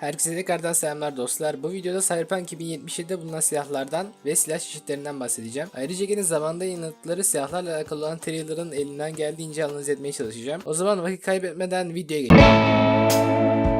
Herkese tekrardan selamlar dostlar. Bu videoda Cyberpunk 2077'de bulunan silahlardan ve silah çeşitlerinden bahsedeceğim. Ayrıca yine zamanda yayınladıkları silahlarla alakalı olan trailer'ın elinden geldiğince analiz etmeye çalışacağım. O zaman vakit kaybetmeden videoya geçelim.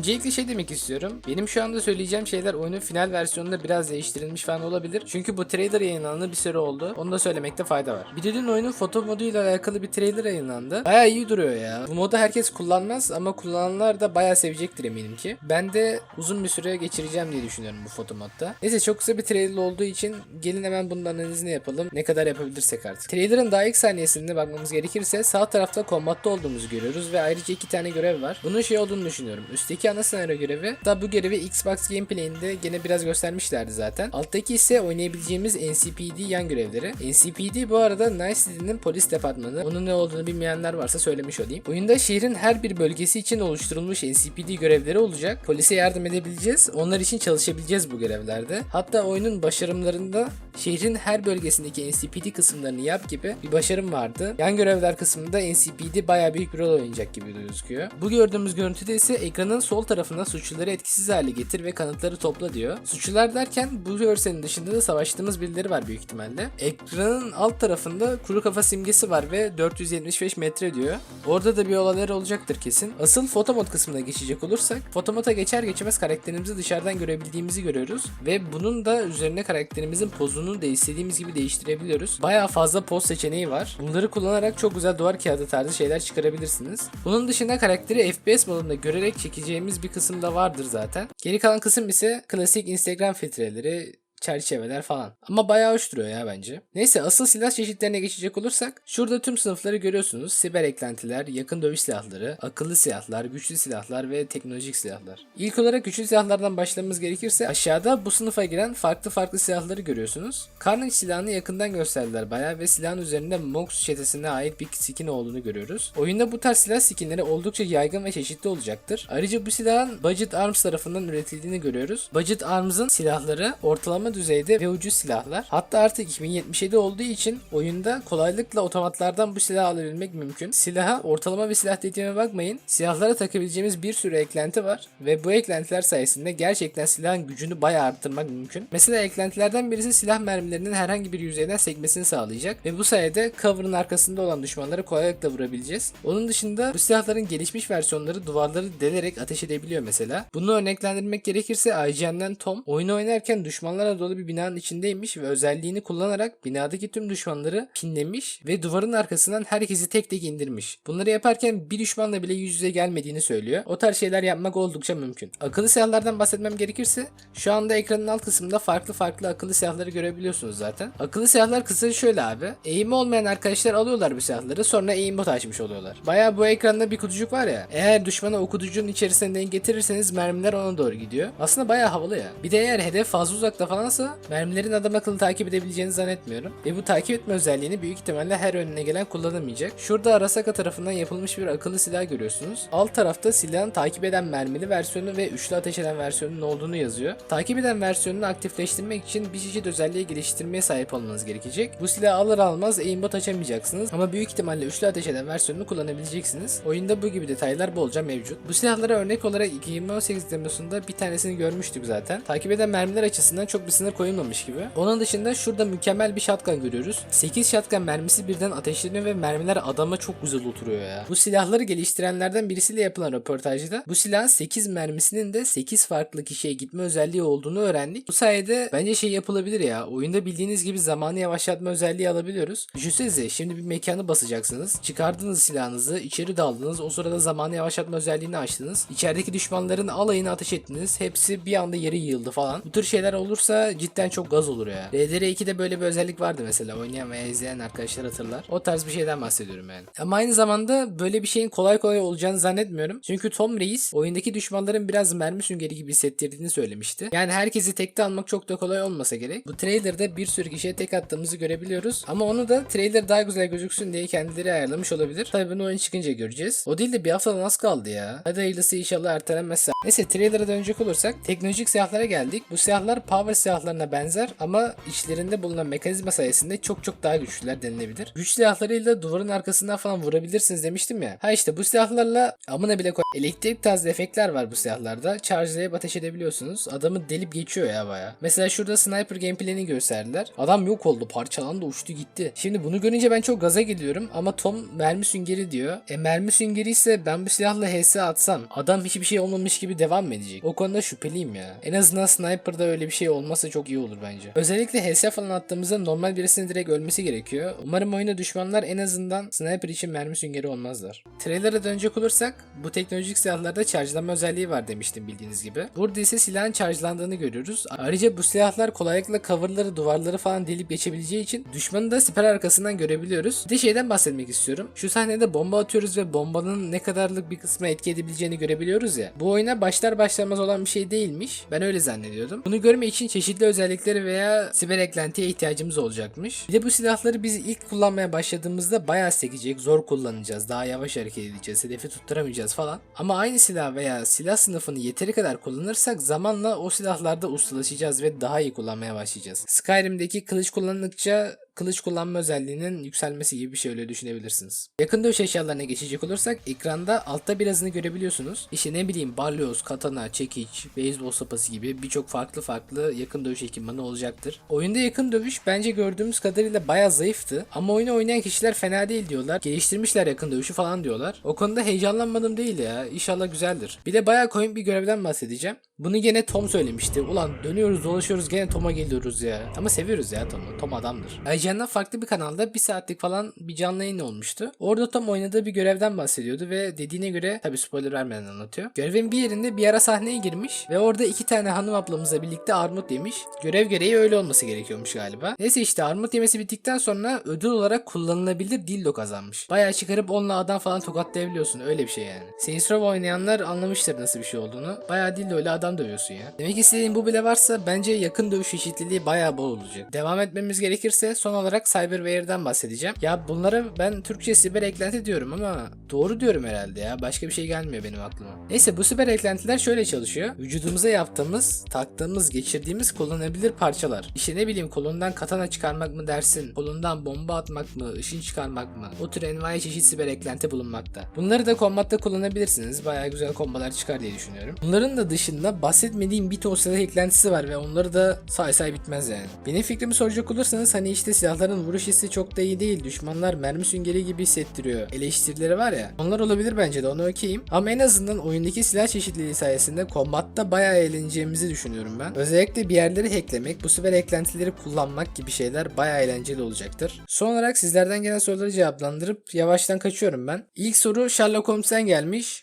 Öncelikle şey demek istiyorum. Benim şu anda söyleyeceğim şeyler oyunun final versiyonunda biraz değiştirilmiş falan olabilir. Çünkü bu trailer yayınlanalı bir süre oldu. Onu da söylemekte fayda var. Bir dün oyunun foto moduyla alakalı bir trailer yayınlandı. Baya iyi duruyor ya. Bu modu herkes kullanmaz ama kullananlar da baya sevecektir eminim ki. Ben de uzun bir süre geçireceğim diye düşünüyorum bu foto modda. Neyse çok kısa bir trailer olduğu için gelin hemen bunun analizini yapalım. Ne kadar yapabilirsek artık. Trailer'ın daha ilk saniyesinde bakmamız gerekirse sağ tarafta kombatta olduğumuzu görüyoruz ve ayrıca iki tane görev var. Bunun şey olduğunu düşünüyorum. Üstteki ana senaryo görevi. Da bu görevi Xbox gameplay'inde gene biraz göstermişlerdi zaten. Alttaki ise oynayabileceğimiz NCPD yan görevleri. NCPD bu arada Nice City'nin polis departmanı. Bunun ne olduğunu bilmeyenler varsa söylemiş olayım. Oyunda şehrin her bir bölgesi için oluşturulmuş NCPD görevleri olacak. Polise yardım edebileceğiz. Onlar için çalışabileceğiz bu görevlerde. Hatta oyunun başarımlarında şehrin her bölgesindeki NCPD kısımlarını yap gibi bir başarım vardı. Yan görevler kısmında NCPD baya büyük bir rol oynayacak gibi gözüküyor. Bu gördüğümüz görüntüde ise ekranın sol tarafına suçluları etkisiz hale getir ve kanıtları topla diyor. Suçlular derken bu görselin dışında da savaştığımız birileri var büyük ihtimalle. Ekranın alt tarafında kuru kafa simgesi var ve 475 metre diyor. Orada da bir olaylar olacaktır kesin. Asıl fotomod kısmına geçecek olursak fotomoda geçer geçmez karakterimizi dışarıdan görebildiğimizi görüyoruz ve bunun da üzerine karakterimizin pozunu da istediğimiz gibi değiştirebiliyoruz. Bayağı fazla poz seçeneği var. Bunları kullanarak çok güzel duvar kağıdı tarzı şeyler çıkarabilirsiniz. Bunun dışında karakteri FPS modunda görerek çekeceğimiz bir kısım da vardır zaten. Geri kalan kısım ise klasik Instagram filtreleri, çerçeveler falan. Ama bayağı hoş duruyor ya bence. Neyse asıl silah çeşitlerine geçecek olursak şurada tüm sınıfları görüyorsunuz. Siber eklentiler, yakın dövüş silahları, akıllı silahlar, güçlü silahlar ve teknolojik silahlar. İlk olarak güçlü silahlardan başlamamız gerekirse aşağıda bu sınıfa giren farklı farklı silahları görüyorsunuz. Carnage silahını yakından gösterdiler bayağı ve silahın üzerinde Mox çetesine ait bir skin olduğunu görüyoruz. Oyunda bu tarz silah skinleri oldukça yaygın ve çeşitli olacaktır. Ayrıca bu silahın Budget Arms tarafından üretildiğini görüyoruz. Budget Arms'ın silahları ortalama düzeyde ve ucuz silahlar. Hatta artık 2077 olduğu için oyunda kolaylıkla otomatlardan bu silahı alabilmek mümkün. Silaha ortalama bir silah dediğime bakmayın. Silahlara takabileceğimiz bir sürü eklenti var ve bu eklentiler sayesinde gerçekten silahın gücünü bayağı arttırmak mümkün. Mesela eklentilerden birisi silah mermilerinin herhangi bir yüzeyden sekmesini sağlayacak ve bu sayede cover'ın arkasında olan düşmanları kolaylıkla vurabileceğiz. Onun dışında bu silahların gelişmiş versiyonları duvarları delerek ateş edebiliyor mesela. Bunu örneklendirmek gerekirse IGN'den Tom oyunu oynarken düşmanlara dolu bir binanın içindeymiş ve özelliğini kullanarak binadaki tüm düşmanları pinlemiş ve duvarın arkasından herkesi tek tek indirmiş. Bunları yaparken bir düşmanla bile yüz yüze gelmediğini söylüyor. O tarz şeyler yapmak oldukça mümkün. Akıllı silahlardan bahsetmem gerekirse şu anda ekranın alt kısmında farklı farklı akıllı silahları görebiliyorsunuz zaten. Akıllı silahlar kısaca şöyle abi. Eğimi olmayan arkadaşlar alıyorlar bu silahları sonra aimbot açmış oluyorlar. Baya bu ekranda bir kutucuk var ya. Eğer düşmana o kutucuğun içerisine denk getirirseniz mermiler ona doğru gidiyor. Aslında baya havalı ya. Bir de eğer hedef fazla uzakta falansa mermilerin adam akıllı takip edebileceğini zannetmiyorum. Ve bu takip etme özelliğini büyük ihtimalle her önüne gelen kullanamayacak. Şurada Arasaka tarafından yapılmış bir akıllı silah görüyorsunuz. Alt tarafta silahın takip eden mermili versiyonu ve üçlü ateş eden versiyonunun olduğunu yazıyor. Takip eden versiyonunu aktifleştirmek için bir çeşit özelliğe geliştirmeye sahip olmanız gerekecek. Bu silahı alır almaz aimbot açamayacaksınız ama büyük ihtimalle üçlü ateş eden versiyonunu kullanabileceksiniz. Oyunda bu gibi detaylar bolca mevcut. Bu silahlara örnek olarak 2018 demosunda bir tanesini görmüştük zaten. Takip eden mermiler açısından çok bir sınır koyulmamış gibi. Onun dışında şurada mükemmel bir shotgun görüyoruz. 8 shotgun mermisi birden ateşleniyor ve mermiler adama çok güzel oturuyor ya. Bu silahları geliştirenlerden birisiyle yapılan röportajda bu silahın 8 mermisinin de 8 farklı kişiye gitme özelliği olduğunu öğrendik. Bu sayede bence şey yapılabilir ya. Oyunda bildiğiniz gibi zamanı yavaşlatma özelliği alabiliyoruz. Düşünsenize şimdi bir mekanı basacaksınız. Çıkardınız silahınızı, içeri daldınız. O sırada zamanı yavaşlatma özelliğini açtınız. İçerideki düşmanların alayını ateş ettiniz. Hepsi bir anda yere yığıldı falan. Bu tür şeyler olursa cidden çok gaz olur ya. RDR2'de böyle bir özellik vardı mesela. Oynayan veya izleyen arkadaşlar hatırlar. O tarz bir şeyden bahsediyorum yani. Ama aynı zamanda böyle bir şeyin kolay kolay olacağını zannetmiyorum. Çünkü Tom Reis oyundaki düşmanların biraz mermi süngeri gibi hissettirdiğini söylemişti. Yani herkesi tekte almak çok da kolay olmasa gerek. Bu trailer'da bir sürü kişiye tek attığımızı görebiliyoruz. Ama onu da trailer daha güzel gözüksün diye kendileri ayarlamış olabilir. Tabii bunu oyun çıkınca göreceğiz. O değil de bir haftadan az kaldı ya. Hadi hayırlısı inşallah ertelenmezse. Neyse trailer'a dönecek olursak teknolojik silahlara geldik. Bu silahlar power silahlar silahlarına benzer ama içlerinde bulunan mekanizma sayesinde çok çok daha güçlüler denilebilir. Güç silahlarıyla duvarın arkasından falan vurabilirsiniz demiştim ya. Ha işte bu silahlarla amına bile koy. Elektrik tarzı efektler var bu silahlarda. Charge'layıp ateş edebiliyorsunuz. Adamı delip geçiyor ya baya. Mesela şurada sniper gameplay'ini gösterdiler. Adam yok oldu parçalandı uçtu gitti. Şimdi bunu görünce ben çok gaza geliyorum ama Tom mermi süngeri diyor. E mermi süngeri ise ben bu silahla HS atsam adam hiçbir şey olmamış gibi devam mı edecek? O konuda şüpheliyim ya. En azından sniper'da öyle bir şey olmasa çok iyi olur bence. Özellikle HS falan attığımızda normal birisinin direkt ölmesi gerekiyor. Umarım oyuna düşmanlar en azından sniper için mermi süngeri olmazlar. Trailer'a dönecek olursak bu teknolojik silahlarda charge'lama özelliği var demiştim bildiğiniz gibi. Burada ise silahın charge'landığını görüyoruz. Ayrıca bu silahlar kolaylıkla coverları, duvarları falan delip geçebileceği için düşmanı da siper arkasından görebiliyoruz. Bir de şeyden bahsetmek istiyorum. Şu sahnede bomba atıyoruz ve bombanın ne kadarlık bir kısmı etki edebileceğini görebiliyoruz ya. Bu oyuna başlar başlamaz olan bir şey değilmiş. Ben öyle zannediyordum. Bunu görmek için çeşitli özellikleri veya siber eklentiye ihtiyacımız olacakmış. Bir de bu silahları biz ilk kullanmaya başladığımızda bayağı sekecek, zor kullanacağız, daha yavaş hareket edeceğiz, hedefi tutturamayacağız falan. Ama aynı silah veya silah sınıfını yeteri kadar kullanırsak zamanla o silahlarda ustalaşacağız ve daha iyi kullanmaya başlayacağız. Skyrim'deki kılıç kullandıkça kılıç kullanma özelliğinin yükselmesi gibi bir şey öyle düşünebilirsiniz. Yakın dövüş eşyalarına geçecek olursak ekranda altta birazını görebiliyorsunuz. İşte ne bileyim balyoz, katana, çekiç, beyzbol sopası gibi birçok farklı farklı yakın dövüş ekipmanı olacaktır. Oyunda yakın dövüş bence gördüğümüz kadarıyla bayağı zayıftı ama oyunu oynayan kişiler fena değil diyorlar. Geliştirmişler yakın dövüşü falan diyorlar. O konuda heyecanlanmadım değil ya. İnşallah güzeldir. Bir de bayağı komik bir görevden bahsedeceğim. Bunu gene Tom söylemişti. Ulan dönüyoruz dolaşıyoruz gene Tom'a geliyoruz ya. Ama seviyoruz ya Tom'u. Tom adamdır. IGN'den farklı bir kanalda bir saatlik falan bir canlı yayın olmuştu. Orada Tom oynadığı bir görevden bahsediyordu ve dediğine göre tabi spoiler vermeden anlatıyor. Görevin bir yerinde bir ara sahneye girmiş ve orada iki tane hanım ablamızla birlikte armut yemiş. Görev gereği öyle olması gerekiyormuş galiba. Neyse işte armut yemesi bittikten sonra ödül olarak kullanılabilir dildo kazanmış. Bayağı çıkarıp onunla adam falan tokatlayabiliyorsun öyle bir şey yani. Saints Row oynayanlar anlamıştır nasıl bir şey olduğunu. Bayağı dildo ile adam dövüyorsun ya. Demek istediğim bu bile varsa bence yakın dövüş eşitliliği bayağı bol olacak. Devam etmemiz gerekirse son olarak Cyberware'den bahsedeceğim. Ya bunlara ben Türkçe siber eklenti diyorum ama doğru diyorum herhalde ya. Başka bir şey gelmiyor benim aklıma. Neyse bu siber eklentiler şöyle çalışıyor. Vücudumuza yaptığımız, taktığımız, geçirdiğimiz kullanılabilir parçalar. İşte ne bileyim kolundan katana çıkarmak mı dersin, kolundan bomba atmak mı, ışın çıkarmak mı? O tür envai çeşit siber eklenti bulunmakta. Bunları da kombatta kullanabilirsiniz. Bayağı güzel kombalar çıkar diye düşünüyorum. Bunların da dışında bahsetmediğim bir ton silah eklentisi var ve onları da say say bitmez yani. Benim fikrimi soracak olursanız hani işte silahların vuruş hissi çok da iyi değil. Düşmanlar mermi süngeri gibi hissettiriyor. Eleştirileri var ya. Onlar olabilir bence de onu okuyayım. Ama en azından oyundaki silah çeşitliliği sayesinde kombatta bayağı eğleneceğimizi düşünüyorum ben. Özellikle bir yerleri hacklemek, bu siber eklentileri kullanmak gibi şeyler bayağı eğlenceli olacaktır. Son olarak sizlerden gelen soruları cevaplandırıp yavaştan kaçıyorum ben. İlk soru Sherlock Holmes'ten gelmiş.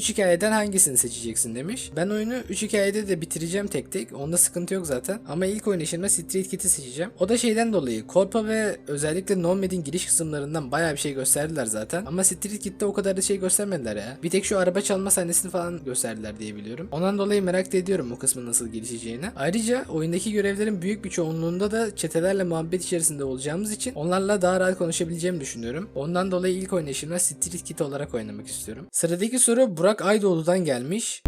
Üç hikayeden hangisini seçeceksin demiş. Ben oyunu 3 hikayede de bitireceğim tek tek. Onda sıkıntı yok zaten. Ama ilk oynayışımda Street Kit'i seçeceğim. O da şeyden dolayı. Korpa ve özellikle Nomad'in giriş kısımlarından bayağı bir şey gösterdiler zaten. Ama Street Kit'te o kadar da şey göstermediler ya. Bir tek şu araba çalma sahnesini falan gösterdiler diye biliyorum. Ondan dolayı merak da ediyorum o kısmın nasıl gelişeceğini. Ayrıca oyundaki görevlerin büyük bir çoğunluğunda da çetelerle muhabbet içerisinde olacağımız için onlarla daha rahat konuşabileceğimi düşünüyorum. Ondan dolayı ilk oynayışımda Street Kit olarak oynamak istiyorum. Sıradaki soru Burak Aydoğdu'dan gelmiş.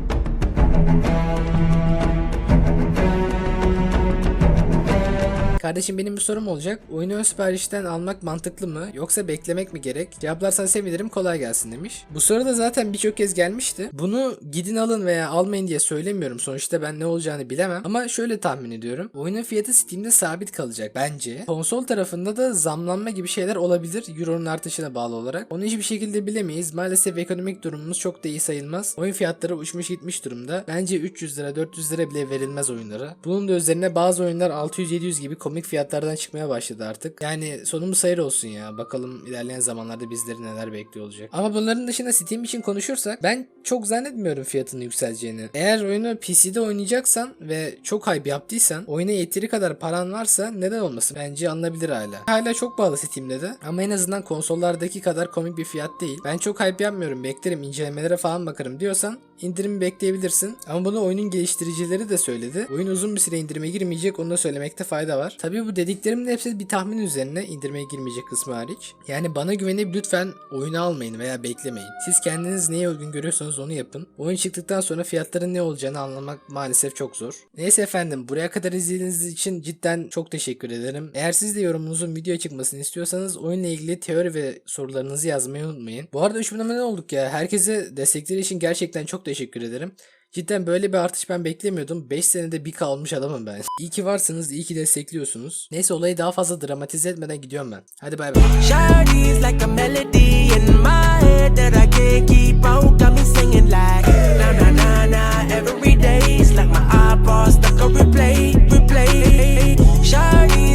Kardeşim benim bir sorum olacak. Oyunu ön siparişten almak mantıklı mı yoksa beklemek mi gerek? Cevaplarsan sevinirim kolay gelsin demiş. Bu soru da zaten birçok kez gelmişti. Bunu gidin alın veya almayın diye söylemiyorum. Sonuçta ben ne olacağını bilemem. Ama şöyle tahmin ediyorum. Oyunun fiyatı Steam'de sabit kalacak bence. Konsol tarafında da zamlanma gibi şeyler olabilir. Euro'nun artışına bağlı olarak. Onu hiçbir şekilde bilemeyiz. Maalesef ekonomik durumumuz çok da iyi sayılmaz. Oyun fiyatları uçmuş gitmiş durumda. Bence 300 lira 400 lira bile verilmez oyunlara. Bunun da üzerine bazı oyunlar 600-700 gibi komik fiyatlardan çıkmaya başladı artık. Yani sonumuz hayır olsun ya. Bakalım ilerleyen zamanlarda bizleri neler bekliyor olacak. Ama bunların dışında Steam için konuşursak ben çok zannetmiyorum fiyatının yükseleceğini. Eğer oyunu PC'de oynayacaksan ve çok hype yaptıysan oyuna yeteri kadar paran varsa neden olmasın? Bence alınabilir hala. Hala çok pahalı Steam'de de ama en azından konsollardaki kadar komik bir fiyat değil. Ben çok hype yapmıyorum beklerim incelemelere falan bakarım diyorsan indirimi bekleyebilirsin. Ama bunu oyunun geliştiricileri de söyledi. Oyun uzun bir süre indirime girmeyecek onu da söylemekte fayda var. Tabii bu dediklerimin hepsi bir tahmin üzerine indirime girmeyecek kısmı hariç. Yani bana güvenip lütfen oyunu almayın veya beklemeyin. Siz kendiniz neye uygun görüyorsanız onu yapın. Oyun çıktıktan sonra fiyatların ne olacağını anlamak maalesef çok zor. Neyse efendim buraya kadar izlediğiniz için cidden çok teşekkür ederim. Eğer siz de yorumunuzun video çıkmasını istiyorsanız oyunla ilgili teori ve sorularınızı yazmayı unutmayın. Bu arada 3000 abone olduk ya. Herkese destekleri için gerçekten çok teşekkür ederim. Cidden böyle bir artış ben beklemiyordum. 5 senede bir kalmış adamım ben. İyi ki varsınız, iyi ki destekliyorsunuz. Neyse olayı daha fazla dramatize etmeden gidiyorum ben. Hadi bay bay.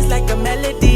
Like a melody